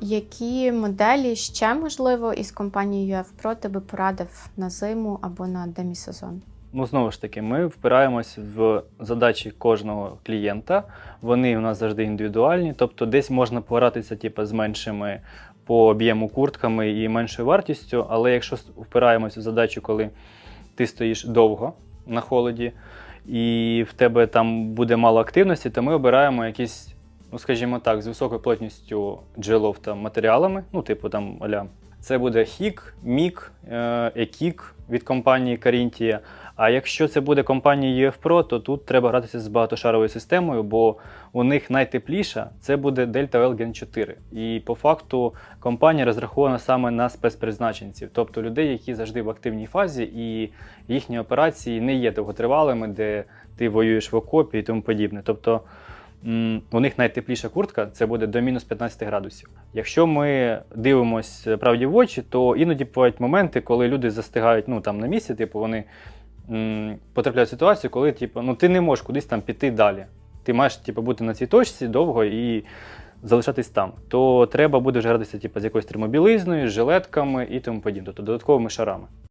Які моделі ще можливо із компанією UF Pro ти би порадив на зиму або на демісезон? Ну, знову ж таки, ми впираємось в задачі кожного клієнта. Вони у нас завжди індивідуальні, тобто десь можна погратися типу, з меншими по об'єму куртками і меншою вартістю. Але якщо впираємось в задачу, коли ти стоїш довго на холоді, і в тебе там буде мало активності, то ми обираємо якісь, ну скажімо так, з високою плотністю джелов та матеріалами, ну, типу там аля. Це буде хік, мік, е, екік від компанії Карінтія. А якщо це буде компанія Pro, то тут треба гратися з багатошаровою системою, бо у них найтепліша це буде Delta L Gen 4. І по факту компанія розрахована саме на спецпризначенців, тобто людей, які завжди в активній фазі, і їхні операції не є довготривалими, де ти воюєш в окопі і тому подібне. Тобто у них найтепліша куртка це буде до мінус 15 градусів. Якщо ми дивимося правді в очі, то іноді бувають моменти, коли люди застигають ну, там, на місці, типу вони потрапляють в ситуацію, коли типу, ну, ти не можеш кудись там піти далі. Ти маєш типу, бути на цій точці довго і залишатись там. То треба буде вже гратися типу, з якоюсь термобілизною, з жилетками і тому подібне, тобто додатковими шарами.